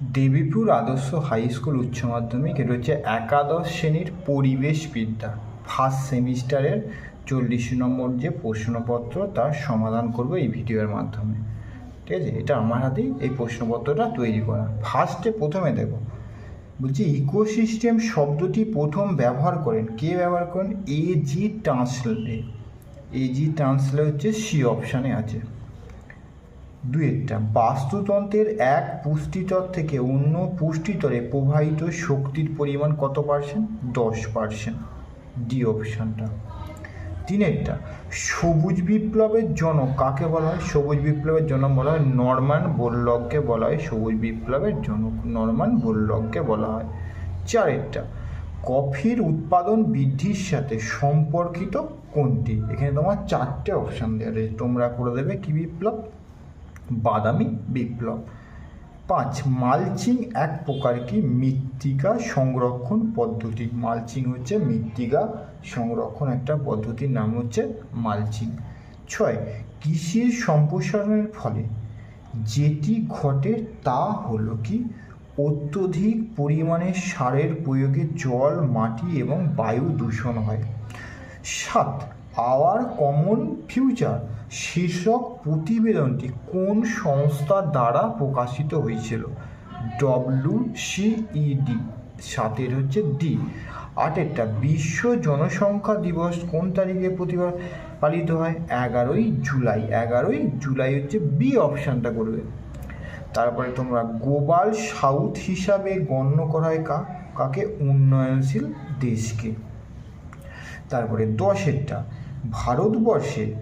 দেবীপুর আদর্শ high school উচ্চ মাধ্যমিক, এটা হচ্ছে একাদশ শ্রেণির পরিবেশ বিদ্যা। ফার্স্ট সেমিস্টারের চল্লিশ নম্বর যে প্রশ্নপত্র, তার সমাধান করব এই ভিডিওর মাধ্যমে। ঠিক আছে? এটা আমার হাতেই এই প্রশ্নপত্রটা তৈরি করা। ফার্স্টে প্রথমে দেখো বলছি, ইকোসিস্টেম শব্দটি প্রথম ব্যবহার করেন। কে ব্যবহার করেন? এ জি ট্রান্সলে এ জি ট্রান্সলে হচ্ছে সি অপশানে আছে। দুয়েরটা। বাস্তুতন্ত্রের এক পুষ্টিতর থেকে অন্য পুষ্টিতরে প্রবাহিত শক্তির পরিমাণ কত পার্সেন্ট দশ পার্সেন্ট ডি অপশানটা। তিনেরটা, সবুজ বিপ্লবের জনক কাকে বলা হয়? সবুজ বিপ্লবের জনক বলা হয় নরম্যান বোরলগকে বলা হয়। সবুজ বিপ্লবের জনক নরম্যান বোরলগকে বলা হয়। চারেরটা, কফির উৎপাদন বৃদ্ধির সাথে সম্পর্কিত কোনটি? এখানে তোমার চারটে অপশান দেওয়া রয়েছে। তোমরা করে দেবে কি বিপ্লব? বাদামি বিপ্লব। পাঁচ, মালচিং এক প্রকার কি মৃত্তিকা সংরক্ষণ পদ্ধতি। মালচিং হচ্ছে মৃত্তিকা সংরক্ষণ একটা পদ্ধতির নাম হচ্ছে মালচিং। ছয়, কৃষির সম্প্রসারণের ফলে যেটি ঘটে তা হলো কি? অত্যধিক পরিমাণে সারের প্রয়োগে জল, মাটি এবং বায়ু দূষণ হয়। সাত, আওয়ার কমন ফিউচার শীর্ষক প্রতিবেদনটি কোন সংস্থা দ্বারা প্রকাশিত হয়েছিল? ডব্লিউ সিইডি সাতের হচ্ছে ডি আটেরটা, বিশ্ব জনসংখ্যা দিবস কোন তারিখে প্রতিবার পালিত হয়? এগারোই জুলাই। এগারোই জুলাই হচ্ছে বি অপশানটা করবে। তারপরে তোমরা গ্লোবাল সাউথ হিসাবে গণ্য করা হয় কা, কাকে? উন্নয়নশীল দেশকে। তারপরে দশেরটা, ভারতবর্ষে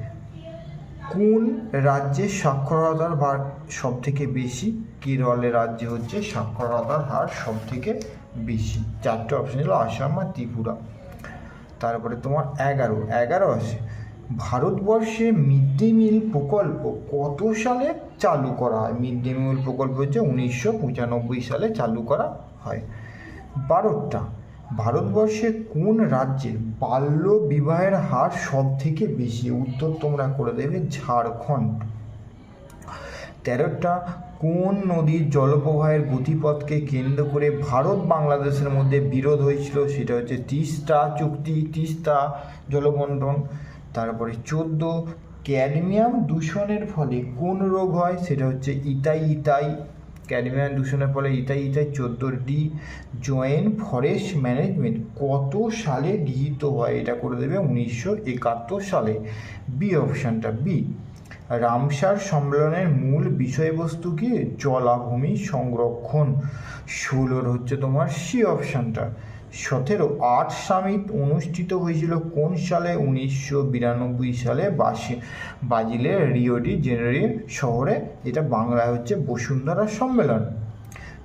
কোন রাজ্যের সাক্ষরতার হার সব থেকে বেশি? কেরলের রাজ্যে হচ্ছে সাক্ষরতার হার সব থেকে বেশি। চারটে অপশন ছিল আসাম আর ত্রিপুরা। তারপরে তোমার এগারো। এগারো আছে। ভারতবর্ষে মিড ডে মিল প্রকল্প কত সালে চালু করা হয়? মিড ডে মিল প্রকল্প হচ্ছে উনিশশো পঁচানব্বই সালে চালু করা হয়। বারোটা। ভারতবর্ষে কোন রাজ্যে বাল্য বিবাহের হার সব থেকে বেশি? উত্তর তোমরা করে দেবে ঝাড়খণ্ড। তেরোটা, কোন নদীর জলপ্রবাহের গতিপথকে কেন্দ্র করে ভারত বাংলাদেশের মধ্যে বিরোধ হয়েছিল? সেটা হচ্ছে তিস্তা চুক্তি, তিস্তা জলবন্টন। তারপরে চোদ্দ, ক্যাডমিয়াম দূষণের ফলে কোন রোগ হয়? সেটা হচ্ছে ইতাই ইতাই ক্যাডমিয়াম দূষণের ফলে ইতাই ইতাই চোদ্দ ডি জয়েন্ট ফরেস্ট ম্যানেজমেন্ট। কত সালে গৃহীত হয় এটা করে দেবে? উনিশশো একাত্তর সালে। বি অপশানটা বি রামসার সম্মেলনের মূল বিষয়বস্তু কি? জলাভূমি সংরক্ষণ। ষোলোর হচ্ছে তোমার সি অপশানটা সতেরো আট সামিট অনুষ্ঠিত হয়েছিল কোন সালে? উনিশশো বিরানব্বই সালে বাসি বাজিলের রিওডি জেনারি শহরে, যেটা বাংলায় হচ্ছে বসুন্ধরা সম্মেলন।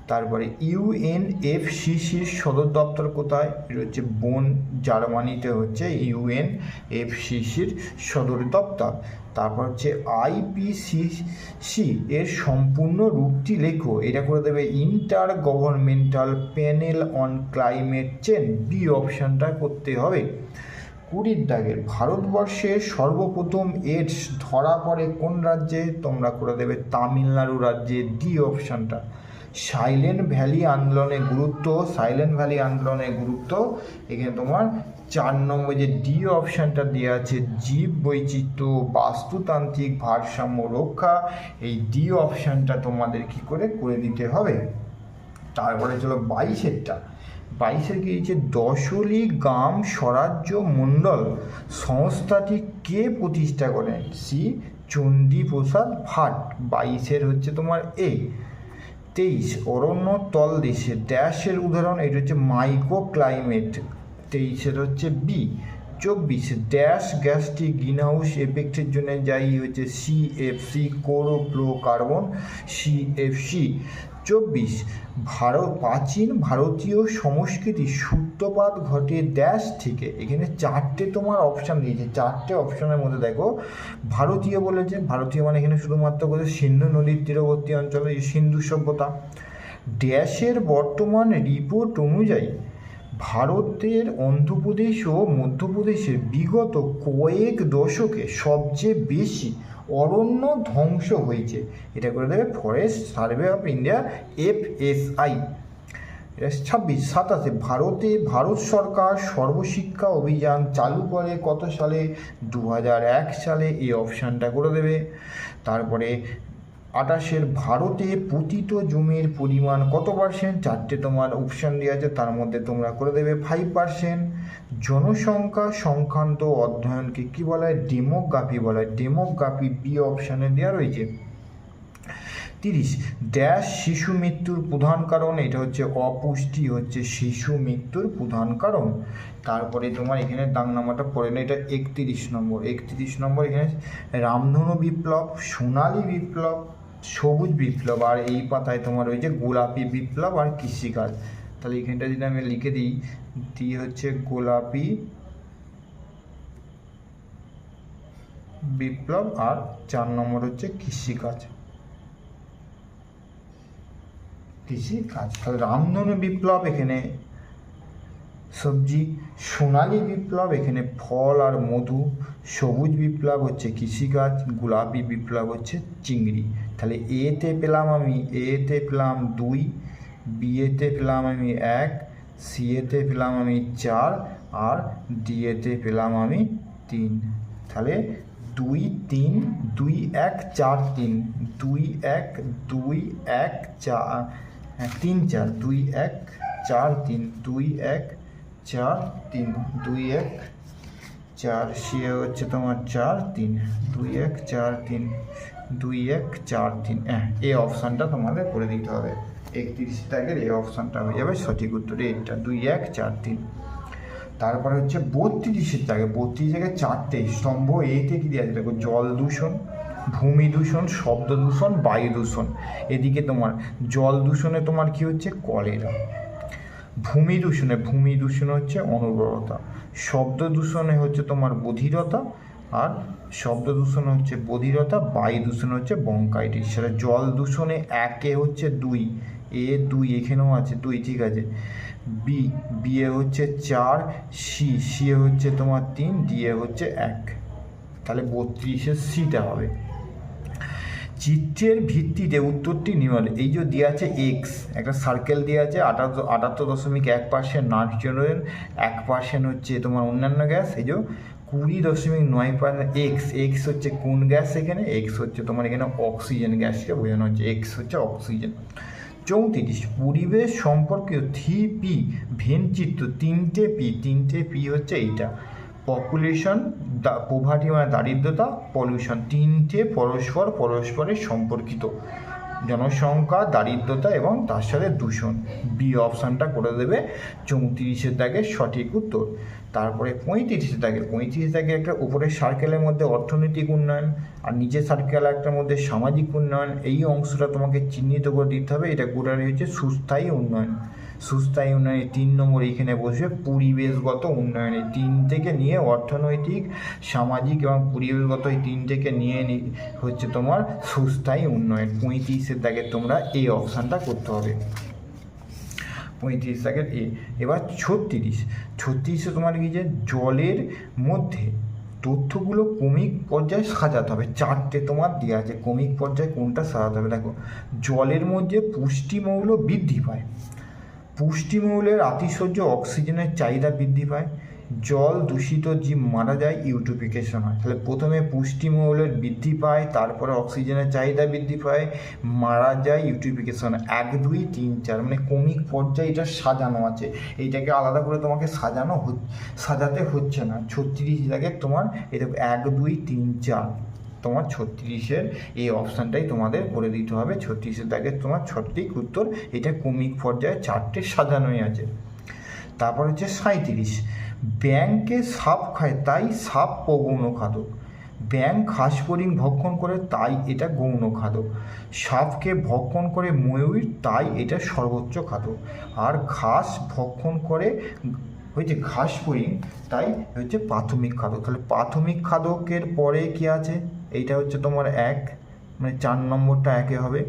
তারপরে ইউএনএফসিসির সদর দপ্তর কোথায়? এটা হচ্ছে বোন জার্মানিতে হচ্ছে ইউএনএফসিসির সদর দপ্তর। তারপর হচ্ছে আইপিসিসি এর সম্পূর্ণ রূপটি লেখো। এটা করে দেবে intergovernmental panel on climate change B অপশানটা করতে হবে। কুড়ির দাগের ভারতবর্ষের সর্বপ্রথম এডস ধরা পড়ে কোন রাজ্যে? তোমরা করে দেবে তামিলনাড়ু রাজ্যে। ডি অপশানটা সাইলেন্ট ভ্যালি আন্দোলনের গুরুত্ব, সাইলেন্ট ভ্যালি আন্দোলনের গুরুত্ব। এখানে তোমার চার নম্বর যে ডি অপশানটা দেওয়া আছে, জীব বৈচিত্র্য, বাস্তুতান্ত্রিক ভারসাম্য রক্ষা। এই ডি অপশানটা তোমাদের কি করে করে দিতে হবে? তারপরে চলো বাইশেরটা। বাইশের কি হচ্ছে দশলি গাম স্বরাজ্য মণ্ডল সংস্থাটি কে প্রতিষ্ঠা করেন? সি চণ্ডীপ্রসাদ ভাট। বাইশের হচ্ছে তোমার এ। তেইশ, অরণ্য তলদেশে ড্যাশের উদাহরণ, এটা হচ্ছে মাইক্রো ক্লাইমেট তেইশের হচ্ছে বি। চব্বিশ, ড্যাশ গ্যাসটি গ্রিনহাউস এফেক্টের জন্য যাই, হচ্ছে সিএফসি কোরোফ্লো কার্বন সিএফসি চব্বিশ, ভারত, প্রাচীন ভারতীয় সংস্কৃতির সূত্রপাত ঘটে ড্যাশ থেকে। এখানে চারটে তোমার অপশান দিয়েছে। চারটে অপশানের মধ্যে দেখো, ভারতীয় বলেছে, ভারতীয় মানে এখানে শুধুমাত্র বলেছে সিন্ধু নদীর তীরবর্তী অঞ্চলে সিন্ধু সভ্যতা। ড্যাশের বর্তমান রিপোর্ট অনুযায়ী, ভারতের অন্ধ্রপ্রদেশ ও মধ্যপ্রদেশের বিগত কয়েক দশকে সবচেয়ে বেশি অরণ্য ধ্বংস হয়েছে। এটা করে দেবে forest survey of India F S I ছাব্বিশ, সাতাশে, ভারতে ভারত সরকার সর্বশিক্ষা অভিযান চালু করে কত সালে? দু সালে এই অপশানটা করে দেবে। তারপরে আটাশের ভারতে পতিত জমির পরিমাণ কত পার্সেন্ট চারটে তোমার অপশান দেওয়া আছে, তার মধ্যে তোমরা করে দেবে ফাইভ পার্সেন্ট জনসংখ্যা সংক্রান্ত অধ্যয়নকে কী বলা? হয় ডেমোগ্রাফি বলা। হয় ডেমোগ্রাফি বি অপশানে দেওয়া রয়েছে। তিরিশ। ড্যাশ শিশু মৃত্যুর প্রধান কারণ, এটা হচ্ছে অপুষ্টি, হচ্ছে শিশু মৃত্যুর প্রধান কারণ। তারপরে তোমার এখানে দাং নাম্বারটা পড়ে না এটা একত্রিশ নম্বর। একত্রিশ নম্বর এখানে রামধনু বিপ্লব, সোনালী বিপ্লব, সবুজ বিপ্লব, আর এই পাতায় তোমার রয়েছে গোলাপি বিপ্লব আর কৃষিকাজ। তাহলে এখানটা যদি আমি লিখে দিই দিয়ে হচ্ছে গোলাপি বিপ্লব আর চার নম্বর হচ্ছে কৃষিকাজ। কৃষি কাজ তাহলে রামধনু বিপ্লব, এখানে সবজি, সোনালী বিপ্লব, এখানে ফল আর মধু, সবুজ বিপ্লব হচ্ছে কৃষিকাজ, গোলাপি বিপ্লব হচ্ছে চিংড়ি। তাহলে এতে পেলাম আমি এতে পেলাম দুই বিয়েতে পেলাম আমি এক সিএতে পেলাম আমি চার, আর ডিএতে পেলাম আমি তিন। তাহলে দুই তিন, দুই এক চার তিন, দুই এক দুই এক চার হ্যাঁ তিন চার দুই এক, চার তিন দুই এক, চার তিন দুই এক, চার সে হচ্ছে তোমার চার তিন দুই এক, চার তিন দুই এক, চার তিন। হ্যাঁ এই অপশানটা তোমাদের করে দিতে হবে। একত্রিশ দাগের এই অপশানটা হয়ে যাবে সঠিক উত্তরে এইটা দুই এক, চার তিন। তারপরে হচ্ছে বত্রিশের জায়গায়, বত্রিশ জায়গায় চারটে স্তম্ভ এতে কি দেওয়া আছে। দেখো, জল দূষণ ভূমি দূষণ, শব্দ দূষণ, বায়ু দূষণ। এদিকে তোমার জল দূষণে তোমার কি হচ্ছে? কলেরা। ভূমি দূষণে, ভূমি দূষণ হচ্ছে অনুর্বরতা। শব্দ দূষণে হচ্ছে তোমার বধিরতা আর শব্দ দূষণ হচ্ছে বধিরতা, বায়ু দূষণ হচ্ছে বঙ্কাইটিস। সেটা জল দূষণে একে হচ্ছে দুই। এ দুই এখানেও আছে, দুই, ঠিক আছে। বি বিয়ে হচ্ছে চার সি সি হচ্ছে তোমার তিন ডিএ হচ্ছে এক। তাহলে বত্রিশের সিটা হবে। চিত্রের ভিত্তিতে উত্তরটি নির্মল এই যে দেওয়া আছে এক্স একটা সার্কেল দেওয়া আছে, আটাত্তর আটাত্তর দশমিক এক পার্সেন্ট নাইট্রোজেন এক পার্সেন্ট হচ্ছে তোমার অন্যান্য গ্যাস এই যে কুড়ি দশমিক নয় পার্সেন্ট এক্স এক্স হচ্ছে কোন গ্যাস এখানে? এক্স হচ্ছে তোমার এখানে অক্সিজেন গ্যাসকে বোঝানো হচ্ছে এক্স হচ্ছে অক্সিজেন চৌত্রিশ, পরিবেশ সম্পর্কীয় থ্রি পি ভেন চিত্র, তিনটে পি তিনটে পি হচ্ছে এইটা। পপুলেশন পোভার্টি মানে দারিদ্রতা পলিউশন তিনটে পরস্পর পরস্পরের সম্পর্কিত। জনসংখ্যা, দারিদ্রতা এবং তার সাথে দূষণ। বি অপশানটা করে দেবে চৌত্রিশের দাগের সঠিক উত্তর। তারপরে পঁয়ত্রিশের দাগে। পঁয়ত্রিশ দাগে একটা উপরের সার্কেলের মধ্যে অর্থনৈতিক উন্নয়ন আর নিচের সার্কেল একটার মধ্যে সামাজিক উন্নয়ন। এই অংশটা তোমাকে চিহ্নিত করে দিতে হবে। এটা গোটারি হচ্ছে সুস্থায়ী উন্নয়ন। সুস্থায়ী উন্নয়নে তিন নম্বর এখানে বসবে পরিবেশগত উন্নয়নে তিন থেকে নিয়ে অর্থনৈতিক, সামাজিক এবং পরিবেশগত এই তিন থেকে নিয়ে হচ্ছে তোমার সুস্থায়ী উন্নয়ন। পঁয়ত্রিশের দাগে তোমরা এই অপশানটা করতে হবে। পঁয়ত্রিশ দাগের এ। এবার ছত্রিশ। ছত্রিশে তোমার কি যে জলের মধ্যে তথ্যগুলো ক্রমিক পর্যায়ে সাজাতে হবে। চারটে তোমার দেওয়া আছে। ক্রমিক পর্যায়ে কোনটা সাজাতে হবে? দেখো, জলের মধ্যে পুষ্টিমৌল বৃদ্ধি পায়। পুষ্টিমৌলের আতিশয্য অক্সিজেনের চাহিদা বৃদ্ধি পায়। জল দূষিত জীব মারা যায় ইউটিফিকেশন হয়। তাহলে প্রথমে পুষ্টিমৌলের বৃদ্ধি পায়, তারপরে অক্সিজেনের চাহিদা বৃদ্ধি পায়, মারা যায় ইউটিফিকেশন এক, দুই, তিন, চার মানে কমিক পর্যায়ে এটা সাজানো আছে। এইটাকে আলাদা করে তোমাকে সাজানো সাজাতে হচ্ছে না। ছত্রিশ জায়গায় তোমার এটা এক, দুই, তিন, চার। তোমার ছত্রিশের এই অপশানটাই তোমাদের করে দিতে হবে। ছত্রিশের দাগের তোমার সঠিক উত্তর এটা ক্রমিক পর্যায়ে চারটে সাজানোই আছে। তারপর হচ্ছে সাঁইত্রিশ। ব্যাংকে সাপ খায়, তাই সাপ অগৌণ খাদক। ব্যাং ঘাস ফড়িং ভক্ষণ করে, তাই এটা গৌণ খাদক। সাপকে ভক্ষণ করে ময়ূর, তাই এটা সর্বোচ্চ খাদক। আর ঘাস ভক্ষণ করে হচ্ছে ঘাস ফড়িং তাই হচ্ছে প্রাথমিক খাদক। তাহলে প্রাথমিক খাদকের পরে কি আছে? এইটা হচ্ছে তোমার এক মানে চার নম্বরটা একে হবে।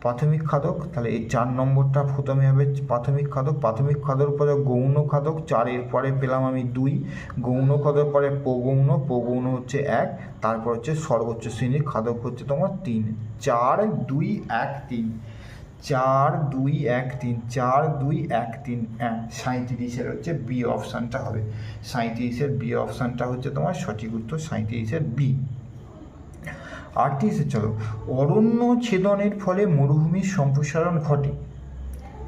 প্রাথমিক খাদক, তাহলে এই চার নম্বরটা প্রথমে হবে প্রাথমিক খাদক। প্রাথমিক খাদক পরে গৌণ খাদক চারের পরে পেলাম আমি দুই। গৌণ খাদক পরে প্রগৌণ প্রগৌণ হচ্ছে এক, তারপর হচ্ছে সর্বোচ্চ শ্রেণির খাদক হচ্ছে তোমার তিন। চার, দুই, এক, তিন। চার, দুই, এক, তিন। চার, দুই, এক, তিন, এক। সাঁইত্রিশের হচ্ছে বি অপশানটা হবে। সাঁইত্রিশের বি অপশানটা হচ্ছে তোমার সঠিক উত্তর সাঁইত্রিশের বি। আটত্রিশে চলো। অরণ্য ছেদনের ফলে মরুভূমির সম্প্রসারণ ঘটে।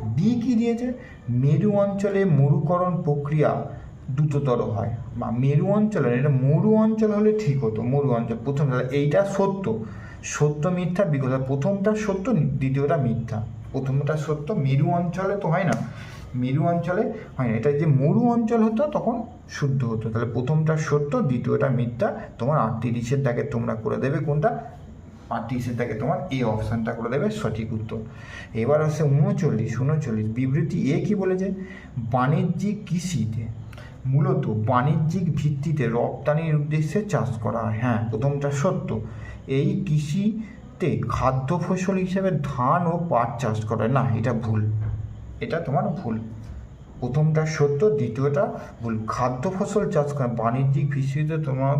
বি কি দিয়েছে? মেরু অঞ্চলে মরুকরণ প্রক্রিয়া দ্রুততর হয়। বা মেরু অঞ্চলে, এটা মরু অঞ্চল হলে ঠিক হতো, মরু অঞ্চল। প্রথম এইটা সত্য। সত্য মিথ্যা বিকল্প প্রথমটা সত্য, দ্বিতীয়টা মিথ্যা। প্রথমটা সত্য, মেরু অঞ্চলে তো হয় না। মেরু অঞ্চলে হয় না। এটা যে মরু অঞ্চল হতো, তখন শুদ্ধ হতো। তাহলে প্রথমটা সত্য, দ্বিতীয়টা মিথ্যা। তোমার আটত্রিশের দাগে তোমরা করে দেবে কোনটা? আটত্রিশের দাগে তোমার এই অপশানটা করে দেবে সঠিক উত্তর। এবার আসে উনচল্লিশ উনচল্লিশ। বিবৃতি এ কি বলেছে? বাণিজ্যিক কৃষিতে, মূলত বাণিজ্যিক ভিত্তিতে রপ্তানির উদ্দেশ্যে চাষ করা হয়। হ্যাঁ প্রথমটা সত্য। এই কৃষিতে খাদ্য ফসল হিসেবে ধান ও পাট চাষ করা। না, এটা ভুল। এটা তোমার ভুল। প্রথমটা সত্য, দ্বিতীয়টা ভুল। খাদ্য ফসল চাষ করা, বাণিজ্যিক ভিত্তিতে তোমার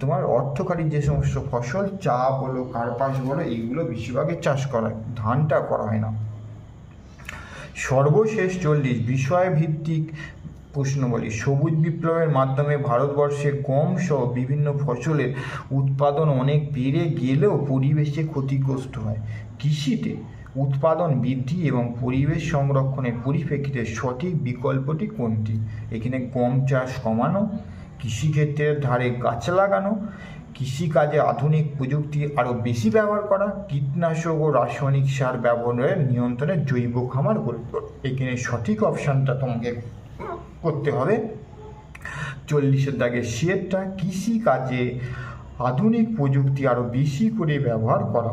তোমার অর্থকারী যে সমস্ত ফসল চা বলো, কার্পাস বলো, এইগুলো বেশিরভাগই চাষ করা হয়। ধানটা করা হয় না। সর্বশেষ চল্লিশ বিষয় ভিত্তিক প্রশ্ন বলি। সবুজ বিপ্লবের মাধ্যমে ভারতবর্ষে গম সহ বিভিন্ন ফসলের উৎপাদন অনেক বেড়ে গেলেও পরিবেশে ক্ষতিগ্রস্ত হয়। কৃষিতে উৎপাদন বৃদ্ধি এবং পরিবেশ সংরক্ষণের পরিপ্রেক্ষিতে সঠিক বিকল্পটি কোনটি? এখানে গম চাষ কমানো, কৃষিক্ষেত্রের ধারে গাছ লাগানো, কৃষিকাজে আধুনিক প্রযুক্তি আরও বেশি ব্যবহার করা, কীটনাশক ও রাসায়নিক সার ব্যবহারের নিয়ন্ত্রণে জৈব খামার গড়ে। এখানে সঠিক অপশানটা তোমাকে করতে হবে। চল্লিশের দাগে সিয়েরটা কৃষিকাজে আধুনিক প্রযুক্তি আরও বেশি করে ব্যবহার করা।